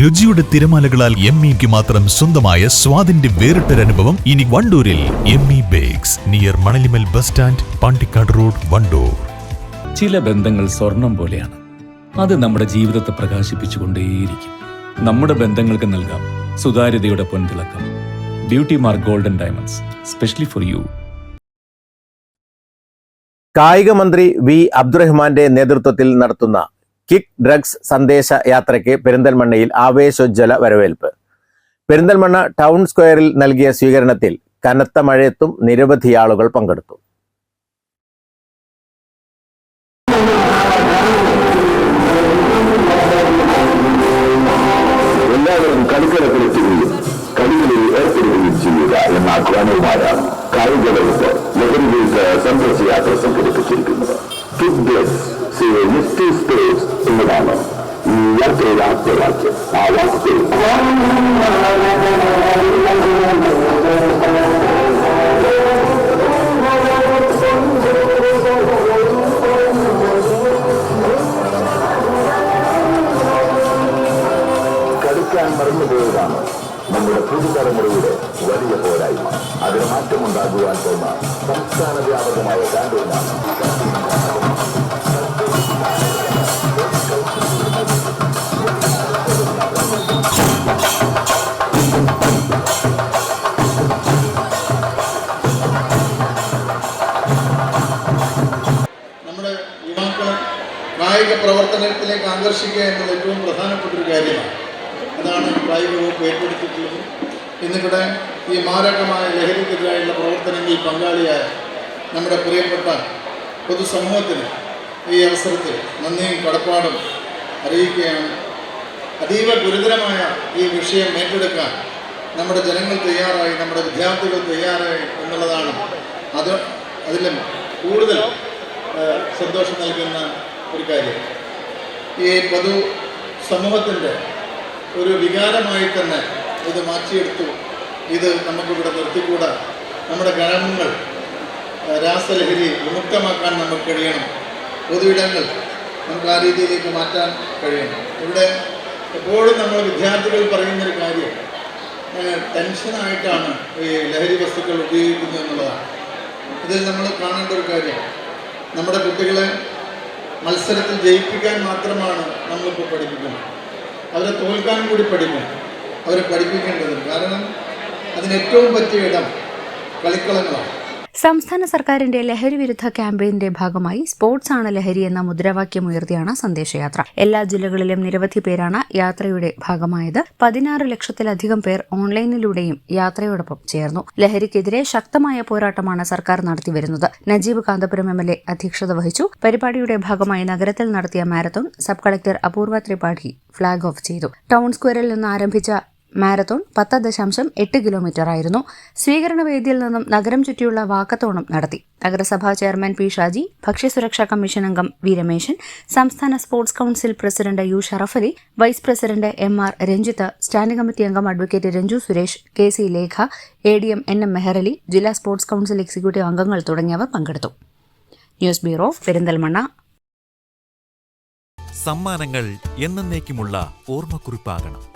രുചിയുടെ തിരമാലകളാൽ എം ഇക്ക് മാത്രം സ്വന്തമായ സ്വാദിന്റെ വേറിട്ടൊരനുഭവം ഇനി വണ്ടൂരിൽ M E bakes near Manalimal bus stand Pandikkad road Wandoor. ചില ബന്ധങ്ങൾ സ്വർണം പോലെയാണ്. അത് നമ്മുടെ ജീവിതത്തെ പ്രകാശിപ്പിച്ചുകൊണ്ടേയിരിക്കും. നമ്മുടെ ബന്ധങ്ങൾക്ക് നൽകാം സുതാര്യതയുടെ പൊൻതിളക്കം. Beauty mark golden diamonds specially for you കായിക മന്ത്രി വി അബ്ദുറഹ്മാന്റെ നേതൃത്വത്തിൽ നടത്തുന്ന കിക്ക് ഡ്രഗ്സ് സന്ദേശ യാത്രയ്ക്ക് പെരിന്തൽമണ്ണയിൽ ആവേശോജ്വല വരവേൽപ്പ്. പെരിന്തൽമണ്ണ ടൗൺ സ്ക്വയറിൽ നൽകിയ സ്വീകരണത്തിൽ കനത്ത മഴയത്തും നിരവധി ആളുകൾ പങ്കെടുത്തു. സന്ദർശയാത്ര സംഘടിപ്പിച്ചിരിക്കുന്നത്. കിക്ക് ഡ്രഗ്സ് സ്പേസ് എന്നതാണ് ഈ യാത്രയുടെ ആപ്തവാക്യം ആ വാക്യത്തിൽ കളിക്കാൻ മറന്നുപോയതാണ് നമ്മുടെ പുതുതലമുറയുടെ വലിയ പോരായ്മ. അതിന് മാറ്റമുണ്ടാകുവാൻ പോകുന്ന സംസ്ഥാന വ്യാപകമായ കാമ്പയിനാണ് കായിക പ്രവർത്തനത്തിലേക്ക് ആകർഷിക്കുക എന്നത് ഏറ്റവും പ്രധാനപ്പെട്ട ഒരു കാര്യമാണ്. അതാണ് കായിക വകുപ്പ് ഏറ്റെടുത്തിട്ടുള്ളത്. ഇന്നിവിടെ ഈ മാരകമായ ലഹരിക്കെതിരായുള്ള പ്രവർത്തനങ്ങളിൽ പങ്കാളിയായ നമ്മുടെ പ്രിയപ്പെട്ട പൊതുസമൂഹത്തിന് ഈ അവസരത്തിൽ നന്ദിയും കടപ്പാടും അറിയിക്കുകയാണ്. അതീവ ഗുരുതരമായ ഈ വിഷയം ഏറ്റെടുക്കാൻ നമ്മുടെ ജനങ്ങൾ തയ്യാറായി നമ്മുടെ വിദ്യാർത്ഥികൾ തയ്യാറായി എന്നുള്ളതാണ് അത് അതിലും കൂടുതൽ സന്തോഷം നൽകുന്ന ഒരു കാര്യം. ഈ പൊതു സമൂഹത്തിന്റെ ഒരു വികാരമായി തന്നെ ഇത് മാറ്റിയെടുത്തു. ഇത് നമുക്കിവിടെ നിർത്തിക്കൂടാ. നമ്മുടെ ഗ്രാമങ്ങൾ രാസലഹരി വിമുക്തമാക്കാൻ നമുക്ക് കഴിയണം. പൊതുവിടങ്ങൾ നമുക്ക് ആ രീതിയിലേക്ക് മാറ്റാൻ കഴിയണം. ഇവിടെ എപ്പോഴും നമ്മൾ വിദ്യാർത്ഥികൾ പറയുന്നൊരു കാര്യം ടെൻഷനായിട്ടാണ് ഈ ലഹരി വസ്തുക്കൾ ഉപയോഗിക്കുന്നത് എന്നുള്ളതാണ്. ഇതിൽ നമ്മൾ കാണേണ്ട ഒരു കാര്യം നമ്മുടെ കുട്ടികളെ മത്സരത്തിൽ ജയിപ്പിക്കാൻ മാത്രമാണ് നമ്മളിപ്പോൾ പഠിപ്പിക്കുന്നത്. അവരെ തോൽക്കാൻ കൂടി പഠിക്കണം അവരെ പഠിപ്പിക്കേണ്ടതുണ്ട്. കാരണം അതിന് ഏറ്റവും പറ്റിയ ഇടം കളിക്കളങ്ങളാണ്. സംസ്ഥാന സർക്കാരിന്റെ ലഹരി വിരുദ്ധ ക്യാമ്പയിന്റെ ഭാഗമായി സ്പോർട്സ് ആണ് ലഹരി എന്ന മുദ്രാവാക്യം ഉയർത്തിയാണ് സന്ദേശയാത്ര. എല്ലാ ജില്ലകളിലും നിരവധി പേരാണ് യാത്രയുടെ ഭാഗമായത്. പതിനാറ് ലക്ഷത്തിലധികം പേർ ഓൺലൈനിലൂടെയും യാത്രയോടൊപ്പം ചേർന്നു. ലഹരിക്കെതിരെ ശക്തമായ പോരാട്ടമാണ് സർക്കാർ നടത്തിവരുന്നത് Najeeb Kanthapuram M L A അധ്യക്ഷത വഹിച്ചു. പരിപാടിയുടെ ഭാഗമായി നഗരത്തിൽ നടത്തിയ marathon sub collector Apoorva Tripathi flag off ചെയ്തു. ടൗൺ സ്ക്വയറിൽ നിന്ന് ആരംഭിച്ച മാരത്തോൺ പത്ത് ദശാംശം എട്ട് കിലോമീറ്റർ ആയിരുന്നു. സ്വീകരണ വേദിയിൽ നിന്നും നഗരം ചുറ്റിയുള്ള വാക്കത്തോണം നടത്തി. നഗരസഭാ ചെയർമാൻ പി ഷാജി ഭക്ഷ്യസുരക്ഷാ കമ്മീഷൻ അംഗം വി രമേശൻ സംസ്ഥാന sports council president U Sharaf Ali vice president M R Ranjith standing committee അംഗം advocate Ranju Suresh K C Lekha A D M N M Meharali ജില്ലാ സ്പോർട്സ് കൌൺസിൽ എക്സിക്യൂട്ടീവ് അംഗങ്ങൾ തുടങ്ങിയവർ പങ്കെടുത്തു. News bureau Perinthalmanna. സമ്മാനങ്ങൾ എന്നേക്കുമുള്ള ഓർമ്മക്കുറിപ്പാകണം.